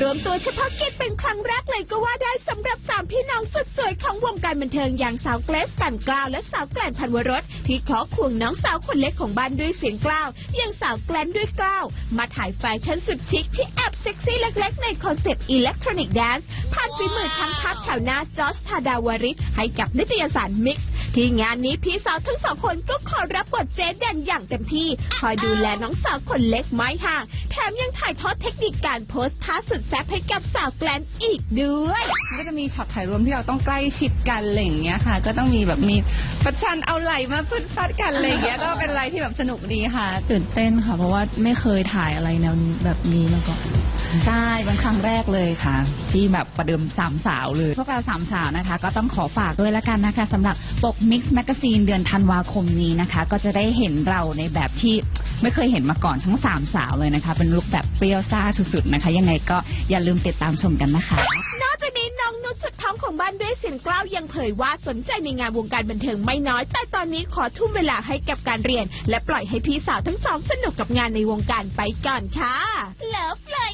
รวมตัวเฉพาะกิจเป็นครั้งแรกเลยก็ว่าได้สำหรับสามพี่น้องสุดสวยของวงการบันเทิงอย่างสาวเกรซกันกล้าวและสาวแกลนพันวรสที่ขอควงน้องสาวคนเล็กของบ้านด้วยเสียงกล้าวอย่างสาวแกลนด้วยกล้าวมาถ่ายแฟชั่นสุดชิคที่แอบเซ็กซี่เล็กๆ ในคอนเซปต์อิเล็กทรอนิกส์แดนซ์ผ่านฝีมือทั้งทัพแถวหน้าจอร์จธาดาวริศให้กับนิตยสารมิกซ์ ที่งานนี้พี่สาวทั้งสองคนก็ขอรับบทเจ๊แดนอย่างเต็มที่ คอยดูแลน้องสาวคนเล็กไม่ห่าง แถมยังถ่ายทอดเทคนิคการโพสท่าสุดแซ่บให้กับสาวแกลนอีกด้วยก็จะมีช็อตถ่ายรวมที่เราต้องใกล้ชิดกันอะไรอย่างเงี้ยค่ะ ก็ต้องมีแบบมีประชันเอาไหลมาฟึดฟัดกันอะไรอย่างเงี้ยก็เป็นอะไรที่แบบสนุกดีค่ะ ตื่นเต้นค่ะ เพราะว่าไม่เคยถ่ายอะไรแนวแบบนี้มาก่อนใช่เป็นครั้งแรกเลยค่ะ ที่แบบประเดิมสามสาวเลยพวกเราสามสาวนะคะ ก็ต้องขอฝากด้วยละกันนะคะสำหรับปก Mix Magazine เดือนธันวาคมนี้นะคะ ก็จะได้เห็นเราในแบบที่ไม่เคยเห็นมาก่อนทั้งสามสาวเลยนะคะ เป็นลุคแบบเปรี้ยวซ่าสุดๆนะคะ ยังไงก็อย่าลืมติดตามชมกันนะคะ นอกจากนี้น้องนุชสุดท้องของบ้านด้วยเสียงกล้าวยังเผยว่าสนใจในงานวงการบันเทิงไม่น้อย แต่ตอนนี้ขอทุ่มเวลาให้กับการเรียน และปล่อยให้พี่สาวทั้งสองสนุกกับงานในวงการไปก่อนค่ะเลิฟเลย